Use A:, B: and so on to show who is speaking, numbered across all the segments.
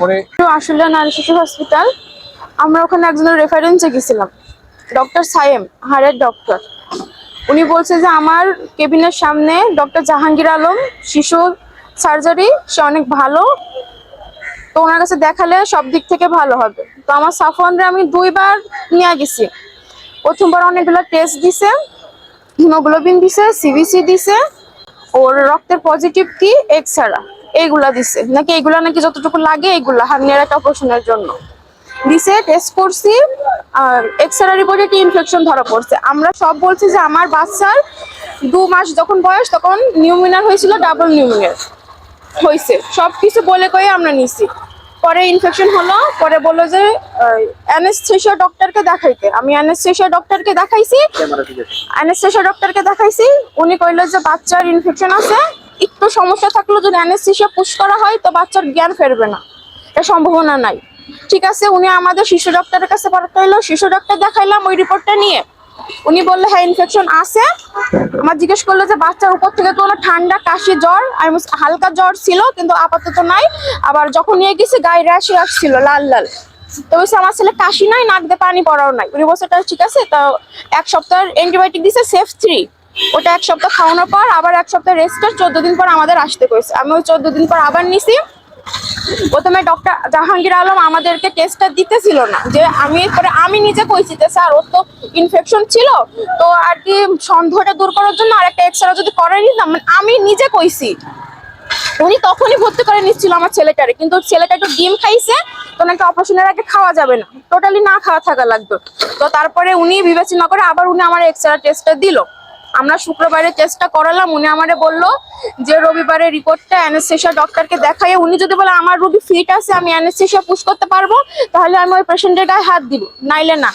A: পরে
B: আসলে নারী শিশু হসপিটাল আমরা ওখানে একজনের রেফারেন্সে গেছিলাম ডক্টর সায়েম হাড়ের ডক্টর উনি বলছে যে আমার কেবিনের সামনে ডক্টর জাহাঙ্গীর আলম শিশু সার্জারি সে অনেক ভালো। তো ওনার কাছে দেখালে সব দিক থেকে ভালো হবে। তো আমার সাফওয়ানরে আমি দুইবার নিয়ে গেছি। প্রথমবার অনেকগুলো টেস্ট দিছে হিমোগ্লোবিন দিছে সিবিসি দিছে ওর রক্তের পজিটিভ কি এক্সরা এইগুলা দিছে। নাকি এইগুলা নাকি যতটুকু লাগে এইগুলা হার্নিয়ার একটা অপারেশনের জন্য। দিছে টেস্ট করছি, আর এক্সরে রিপোর্টে কি ইনফেকশন ধরা পড়ছে। আমরা সব বলছি যে আমার বাচ্চার দু মাস যখন বয়স তখন নিউমিনার হয়েছিল ডাবল নিউমিনার হয়েছে। সব কিছু বলে কয়ে আমরা নিছি। পরে ইনফেকশন হলো পরে বলল যে অ্যানেস্থেশিয়া ডক্টরকে দেখাইতে। আমি অ্যানেস্থেশিয়া ডক্টরকে দেখাইছি। অ্যানেস্থেশিয়া ডক্টরকে দেখাইছি। উনি কইলো যে বাচ্চার ইনফেকশন আছে। একটু সমস্যা থাকল যদি অ্যানেস্থেশিয়া পুশ করা হয় তো বাচ্চার জ্ঞান ফেরবে না। এটা সম্ভাবনা নাই। ঠিক আছে উনি আমাদের শিশু ডক্টরের কাছে পাঠাইলো। শিশু ডক্টর দেখাইলাম ওই রিপোর্টটা নিয়ে। উনি বলল হ্যাঁ ইনফেকশন আছে। আমার জিজ্ঞেস করল যে, বাচ্চার উপর থেকে কোনো ঠান্ডা, কাশি, জ্বর আর হালকা জ্বর ছিল, কিন্তু আপাতত নাই। আবার যখন নিয়ে গেছি, গায়ে র্যাশে আসছিল লাল লাল। তো বলছে, আমার ছেলে কাশি নাই, নাক দিয়ে পানি পড়াও নাই। উনি বলছে, "তাহলে ঠিক আছে, তো এক সপ্তাহ অ্যান্টিবায়োটিক দিছে সেফ থ্রি ওটা এক সপ্তাহ খাওয়ানোর পর আবার এক সপ্তাহ রেস্টের চোদ্দ দিন পর আমাদের আসতে কইছে। আমি ওই চোদ্দ দিন পর আবার নিছি। প্রথমে ডক্টর জাহাঙ্গীর আলম আমাদেরকে টেস্টটা দিতেছিল না। যে আমি পরে আমি নিজে কইছি যে, স্যার, ওর তো ইনফেকশন ছিল, তো আর কি সন্দেহটা দূর করার জন্য আরেকটা এক্সরা যদি করে নিতাম। মানে আমি নিজে কইছি। উনি তখনই ভর্তি করে নিচ্ছিল আমার ছেলেটারে, কিন্তু ছেলেটা একটু ডিম খাইছে তো নাকি অপারেশনের আগে খাওয়া যাবে না। টোটালি না খাওয়া থাকা লাগবে তো তারপরে উনি বিবেচনা করে আবার উনি আমার এক্সরা টেস্টটা দিল। আমরা শুক্রবারে টেস্টটা করালাম, উনি আমারে বলল যে রবিবারে রিপোর্টটা অ্যানেস্থেশিয়া ডক্টরকে দেখাই উনি যদি বলে আমার রোগী ফিট আছে, আমি অ্যানেস্থেশিয়া পুশ করতে পারব, তাহলে আমি ওই পেশেন্টের গায়ে হাত দিব, নাইলে না।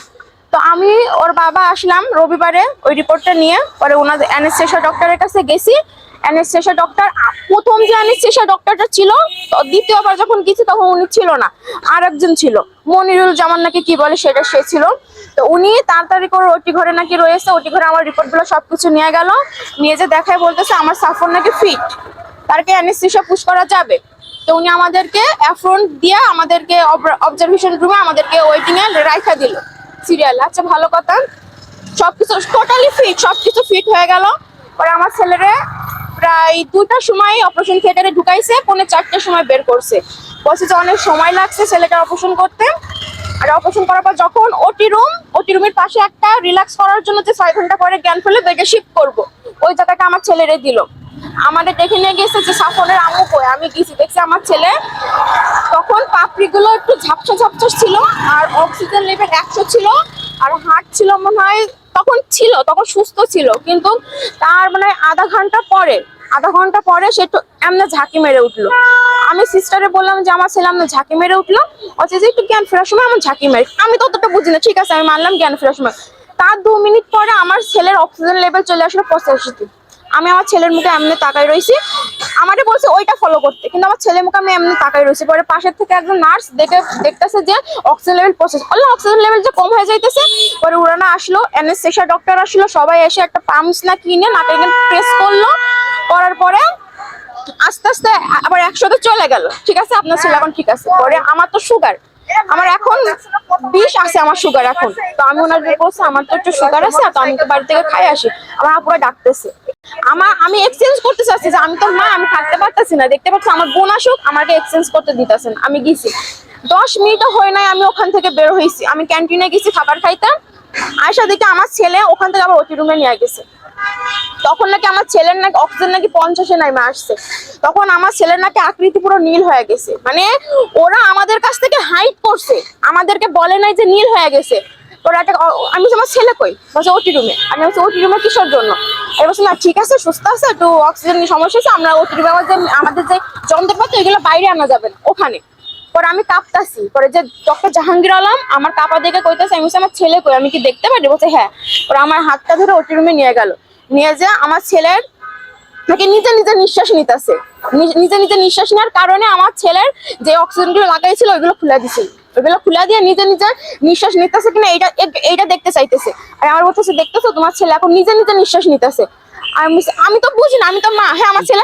B: তো আমি ওর বাবা আসলাম রবিবারে ওই রিপোর্টটা নিয়ে, পরে ওনাদের অ্যানেস্থেশিয়া ডক্টরের কাছে গেছি। অ্যানেস্থেশিয়া ডক্টর প্রথম যে অ্যানেস্থেশিয়া ডক্টরটা ছিল দ্বিতীয়বার যখন গেছি তখন উনি ছিল না আর একজন ছিল মনিরুল জামান নাকি কি বলে, সেটা সে ছিল। তো উনি তাড়াতাড়ি করে ওটি ঘরে নাকি রয়েছে, ওটি ঘরে আমার রিপোর্টগুলো সবকিছু নিয়ে গেল। নিয়ে যে দেখায় বলতেছে আমার সাফর নাকি ফিট তারকে অ্যানেস্থেশিয়া পুশ করা যাবে? তো উনি আমাদেরকে অ্যাফ্রন্ট দিয়ে আমাদেরকে অবজারভেশন রুমে আমাদেরকে ওয়েটিং এ রাখা দিল। সিরিয়াল আচ্ছা ভালো কথা। সবকিছু টোটালি ফিট সবকিছু ফিট হয়ে গেল। পরে আমার ছেলেরে প্রায় দুটার সময় অপারেশন থিয়েটারে ঢুকাইছে, পৌনে চারটার সময় বের করছে। বলছে যে অনেক সময় লাগছে ছেলেটা অপারেশন করতে। আর অপারেশন করার পর যখন ওটি রুম ওটি রুমের পাশে একটা রিল্যাক্স করার জন্য যে ছয় ঘণ্টা পরে জ্ঞান ফেলে বেডে শিফট করব। ওই জায়গাটা আমার ছেলেরে দিল। আমাদের দেখে নিয়ে গেছে যে সাফনের আমু কই? আমি গেছি, দেখছি আমার ছেলে। তখন পাপড়িগুলো একটু ঝাপসা ঝাপসা ছিল, আর অক্সিজেন লেভেল একশো ছিল, আর হার্ট ছিল মনে হয় তখন ছিল, তখন সুস্থ ছিল। কিন্তু তার মানে আধা ঘণ্টা পরে, আধা ঘণ্টা পরে সে একটু এমনি ঝাঁকি মেরে উঠল। আমি সিস্টারে বললাম যে, আমার ছেলে এমনি ঝাঁকি মেরে উঠল। অথচ একটু জ্ঞান ফেরার সময় আমার ঝাঁকি মেরে। আমি তো অতটা বুঝি না। ঠিক আছে, আমি মানলাম জ্ঞান ফেরার সময়। তার দু মিনিট পরে আমার ছেলের অক্সিজেন লেভেল চলে আসলো পঁচাশিতে। আমি আমার ছেলের মুখে এমনি তাকাই রয়েছি আমারে বলছে, ওইটা ফলো করতে। কিন্তু আমার ছেলের মুখে আমি এমনি তাকাই রয়েছি পরে পাশের থেকে একজন নার্স দেখে, দেখতেছে যে অক্সিজেন লেভেল পঁচিশ। আল্লাহ অক্সিজেন লেভেল যে কম হয়ে যাইতেছে? পরে উড়ানা আসলো অ্যানেস্থেশিয়া ডক্টর আসলো, সবাই এসে একটা পাম্পস না কিনে নাকে প্রেস করল। করার পরে আস্তে আস্তে আবার একসাথে চলে গেল। ঠিক আছে? আপনার ছেলে এখন ঠিক আছে। পরে আমার তো সুগার আমার এখন বিষ আছে আমার সুগার এখন। তো আমি ওনার বলছি, আমার তো একটু সুগার আছে, তো আমি তো বাড়ি থেকে খাই আসি। আমার আপুরা ডাকতেছে। আমার আমি এক্সচেঞ্জ করতে চাচ্ছি যে আমি তো মা, আমি থাকতে পারতেছি না। দেখতে পাচ্ছি, আমার বোন আসুক, আমাকে এক্সচেঞ্জ করতে দিতেছেন। আমি গেছি। দশ মিনিটও হয় নাই, আমি ওখান থেকে বের হয়েছি আমি ক্যান্টিনে গেছি, খাবার খাইতে আয়সা দেখে আমার ছেলে ওখান থেকে আবার ওটি রুমে নিয়ে গেছে। তখন নাকি আমার ছেলের নাকি অক্সিজেন নাকি পঞ্চাশে নামে আসছে। তখন আমার ছেলের নাকি আকৃতি পুরো নীল হয়ে গেছে। মানে ওরা আমাদের কাছ থেকে হাইট করছে। আমাদেরকে বলে নাই যে নীল হয়ে গেছে। ওরা একটা আমি আমার ছেলে কই? বলছে ওটি রুমে আমি বলছি ওটি রুমে কিসের জন্য? আমি বলছি না ঠিক আছে সুস্থ আছে একটু অক্সিজেন সমস্যা আছে আমরা ওটি রুমে আমাদের আমাদের যে যন্ত্রপাতি এগুলো বাইরে আনা যাবে না ওখানে। পরে আমি কাঁপতাছি। পরে যে ডক্টর জাহাঙ্গীর আলম আমার কাপা দেখে কইতাছে আমি বলছি, আমার ছেলে কই? আমি কি দেখতে পারি? বলছে হ্যাঁ। পরে আমার হাতটা ধরে ওটি রুমে নিয়ে গেল। নিয়ে যে, আমার ছেলের নাকি নিজে নিজে নিঃশ্বাস নিতেছে। নিজে নিজে নিঃশ্বাস নেওয়ার কারণে আমার ছেলের যে অক্সিজেনগুলো লাগাইছিল, ওইগুলো খুলে দিছিল ওইগুলো খুলে দিয়ে নিজে নিজে নিঃশ্বাস নিতেছে কিনা, এইটা এইটা দেখতে চাইতেছে। আর আমার বলতেছে, দেখতেছো, তোমার ছেলে এখন নিজে নিজে নিঃশ্বাস নিতেছে। আর আমি তো বুঝি না, আমি তো মা। হ্যাঁ আমার ছেলে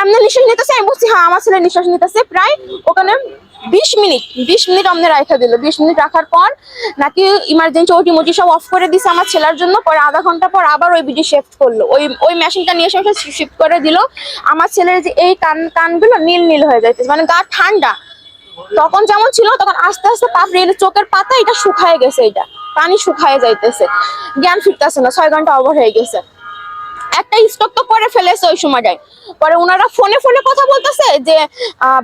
B: এমনি নিঃশ্বাস নিতেছে, আমি বলছি হ্যাঁ আমার ছেলে নিঃশ্বাস নিতেছে। প্রায় ওখানে বিশ মিনিট বিশ মিনিট আমাদের রাখা দিল। বিশ মিনিট রাখার পর নাকি ইমার্জেন্সি ওটি মোটি সব অফ করে দিছে আমার ছেলের জন্য। পরে আধা ঘণ্টা পর আবার ওই বিডি শিফট করল। ওই ওই মেশিনটা নিয়ে এসে শিফট করে দিল। আমার ছেলের যে এই কান, কানগুলো নীল নীল হয়ে যাইতেছে মানে গা ঠান্ডা। তখন যেমন ছিল, তখন আস্তে আস্তে পাপড়ি চোখের পাতা এটা শুকায় গেছে, এটা। পানি শুকায় যাইতেছে। জ্ঞান ফিরতেছে না, ছয় ঘণ্টা ওভার হয়ে গেছে। একটা স্টক তো করে ফেলেছে ওই সময়টায় পরে ওনারা ফোনে ফোনে কথা বলতেছে যে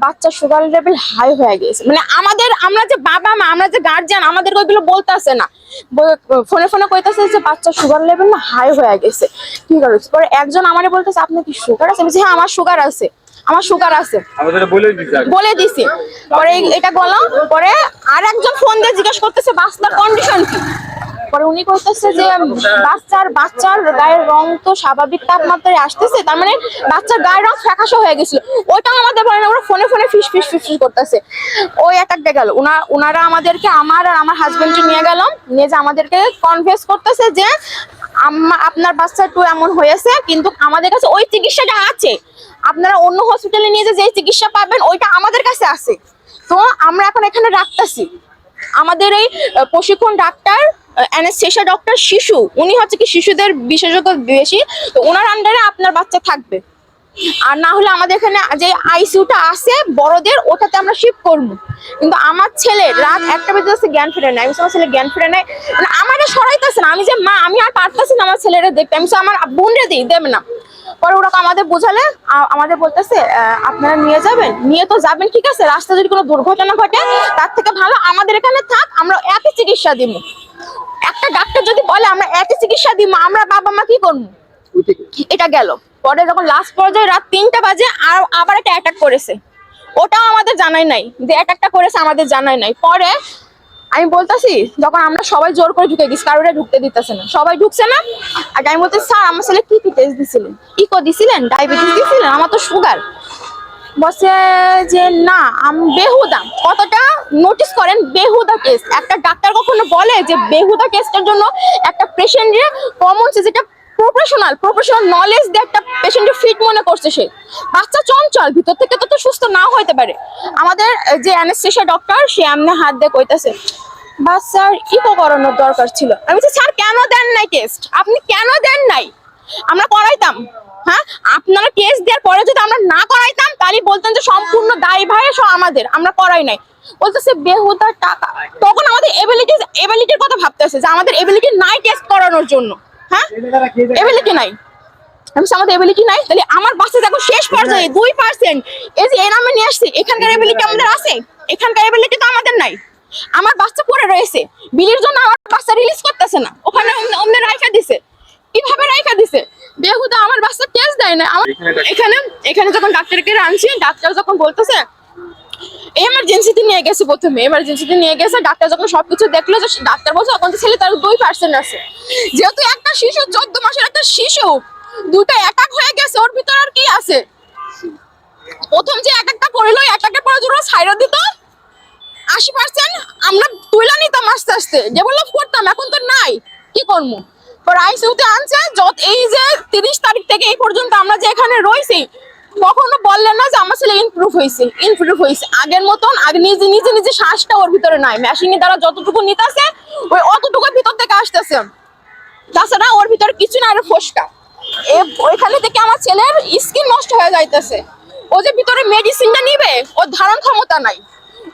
B: বাচ্চার সুগার লেভেল হাই হয়ে গেছে মানে আমাদের আমরা যে বাবা মা আমরা যে গার্জিয়ান আমাদের ওইগুলো বলতেছে না। ফোনে ফোনে কইতাছে যে বাচ্চার সুগার লেভেল না হাই হয়ে গেছে। কি করেছে পরে একজন আমারে বলতেছে আপনার কি সুগার আছে? আমি হ্যাঁ আমার সুগার আছে। আমার সুগার আছে।
A: বলে
B: দিছি। পরে এটা বললাম। পরে আর একজন ফোন দিয়ে জিজ্ঞেস করতেছে বাচ্চার কন্ডিশন কি? পরে উনি করতেছে যে বাচ্চার বাচ্চার গায়ের রং তো স্বাভাবিক তাপমাত্রায় আসতেছে, তার মানে বাচ্চার গায়ের রং ফ্যাকাশে হয়ে গেছিল। ওইটাও আমাদের বলে না, ওরা ফোনে ফোনে ফিস ফিস ফিস ফিস করতেছে। ওই অ্যাটাকটা গেল। উনারা আমাদেরকে, আমার আর আমার হাজবেন্ডকে নিয়ে গেলাম নিয়ে যে আমাদেরকে কনভেন্স করতেছে যে আপনার বাচ্চা একটু এমন হয়েছে, কিন্তু আমাদের কাছে ওই চিকিৎসাটা আছে। আপনারা অন্য হসপিটালে নিয়ে যে চিকিৎসা পাবেন, ওইটা আমাদের কাছে আছে। তো আমরা এখন এখানে রাখতেছি আমাদের এই প্রশিক্ষণ ডাক্তার অ্যানেস্থেশিয়া ডক্টর শিশু, উনি হচ্ছে কি শিশুদের বিশেষজ্ঞ বেশি, তো ওনার আন্ডারে আপনার বাচ্চা থাকবে। আর না হলে আমাদের এখানে যে আইসিইউটা আছে বড়দের, ওটাতে আমরা শিফট করব। কিন্তু আমার ছেলে রাত একটা বেজে যাচ্ছে, জ্ঞান ফিরে নেয় আমি আমার ছেলে জ্ঞান ফিরে নেয় মানে আমারে সরাইতেছে না। আমি যে, মা, আমি আর পারতেছি না আমার ছেলেরা দেখতে। আমি আমার বোন রে দিই দেবে না। পরে ওরা আমাদের বোঝালে আমাদের বলতেছে আপনারা নিয়ে যাবেন। নিয়ে তো যাবেন, ঠিক আছে। রাস্তায় যদি কোনো দুর্ঘটনা ঘটে, তার থেকে ভালো আমাদের এখানে থাক, আমরা একই চিকিৎসা দিব। ডাক্তার যদি বলে আমরা একই চিকিৎসা দিব আমরা বাবা মা কি করব? এটা গেল। পরে যখন লাস্ট পর্যায়ে রাত তিনটা বাজে আর আবার একটা অ্যাটাক করেছে। ওটাও আমাদের জানাই নাই। যে অ্যাটাকটা করেছে আমাদের জানাই নাই। পরে আমি বলতেছি যখন আমরা সবাই জোর করে ঢুকে গেছি কারোরে ঢুকতে দিতেছে না। সবাই ঢুকছে না? আর আমি বলতেছি স্যার আমার ছেলে কি কি টেস্ট দিছিলেন? ইকো দিছিলেন? ডায়াবেটিস দিছিলেন? আমার তো সুগার বসে যে, না, আম- বেহুদা। কতটা নোটিস করেন, বেহুদা কেস একটা ডাক্তার কখনো বলে যে, বেহুদা টেস্টের জন্য একটা পেশেন্টের কমন যেটা প্রফেশনাল প্রফেশনাল নলেজ দিয়ে একটা পেশেন্টের ফিট মনে করছে সে। বাচ্চা চঞ্চল, ভিতর থেকে তো তো সুস্থ নাও হইতে পারে। আমাদের যে অ্যানেস্থেশিয়া ডক্টর সে এমনি হাত দিয়ে কইতাছে, বাচ্চার ইকো করানোর দরকার ছিল। আমি বলছি, স্যার, কেন দেন নাই টেস্ট আপনি কেন দেন নাই? আমরা করাইতাম হ্যাঁ? আপনারা টেস্ট দেওয়ার পরে যদি আমরা না করাইতাম, তাহলে বলতেন যে সম্পূর্ণ দায়ী ভাই সব আমাদের, আমরা করাই নাই। বলতেছে বেহুদার টাকা। তখন আমাদের এবিলিটি এবিলিটির কথা ভাবতেছে, যে আমাদের এবিলিটি নাই টেস্ট করানোর জন্য হ্যাঁ? এবিলিটি নাই। আমি নাই? তাহলে আমার শেষ দুই পার্সেন্ট এই যে নিয়ে এখানকার আমাদের আছে? এখানকার তো আমাদের নাই। আমার বাচ্চা পড়ে রয়েছে। বিলির জন্য আমার বাচ্চা রিলিজ করতেছে না। ওখানে অন্য রাইখা দিছে। কীভাবে রাইখা দিছে? বেহুদা আমার বাচ্চা টেস্ট দেয় না। আমার
A: এখানে
B: এখানে এখানে যখন ডাক্তারকে আনছি ডাক্তার যখন বলতেছে এমার্জেন্সিতে নিয়ে গেছে প্রথমে এমার্জেন্সিতে নিয়ে গেছে। ডাক্তার যখন সবকিছু দেখল যে ডাক্তার বলছে তখন তো ছেলে তার দুই পার্সেন্ট আছে। যেহেতু একটা শিশু চোদ্দ মাসের একটা শিশু দুটো অ্যাটাক হয়ে গেছে ওর ভিতর আর কি আছে? প্রথম যে অ্যাটাকটা করিল অ্যাটাকের পরে যদি সাইরা দিত আশি পার্সেন্ট আমরা তুলে নিতাম আস্তে আস্তে। ডেভেলপ করতাম এখন তো নাই কি করব আইসিউতে আনছে। যত এই যে তিরিশ তারিখ থেকে এই পর্যন্ত আমরা যে এখানে রয়েছি, কখনো বললেন না যে আমার ছেলে ইমপ্রুভ হয়েছে ইমপ্রুভ হয়েছে। আগের মতন আগে নিজে নিজে নিজে শ্বাসটা ওর ভিতরে নাই। মেশিনের দ্বারা যতটুকু নিতেছে, ওই অতটুকু ভিতর থেকে আসতেছে। তাছাড়া ওর ভিতরে কিছু না, আরও ফসকা। ওইখানে থেকে আমার ছেলের স্কিন নষ্ট হয়ে যাইতেছে। ও যে ভিতরে মেডিসিনটা নিবে, ওর ধারণ ক্ষমতা নাই।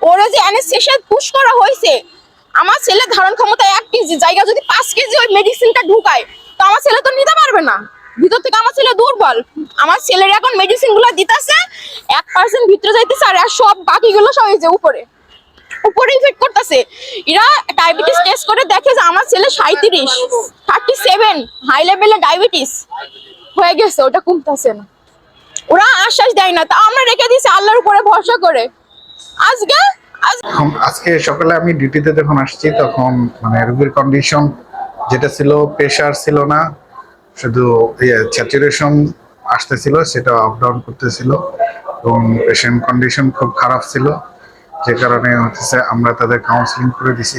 B: ওরে যে অ্যানেস্থেশিয়া পুশ করা হয়েছে আমার ছেলে ধারণ ক্ষমতা এক কেজি, জায়গা যদি পাঁচ কেজি ওই মেডিসিনটা ঢুকায়, তো আমার ছেলে তো নিতে পারবে না। ভিতর থেকে আমার ছেলে দুর্বল। আমার ছেলের এখন মেডিসিনগুলো দিতেছে, এক পার্সেন্ট ভিতরে যাইতেছে আর সব বাকিগুলো সব এই যে উপরে। উপরে করতেছে। এরা টেস্ট করে দেখে যে আমার ছেলে থার্টি সেভেন হাই লেভেলে ডায়াবেটিস হয়ে গেছে, ওটা না। ওরা আশ্বাস দেয় না। তা আমরা রেখে দিয়েছি, আল্লাহর উপরে ভরসা করে। আজকে
C: আজকে সকালে আমি ডিউটিতে যখন আসছি, তখন মানে রোগীর কন্ডিশন যেটা ছিল প্রেশার ছিল না, শুধু স্যাচুরেশন আসতেছিল, সেটা আপ ডাউন করতেছিল এবং পেশেন্ট কন্ডিশন খুব খারাপ ছিল। যে কারণে হচ্ছে আমরা তাদের কাউন্সিলিং করে দিছি।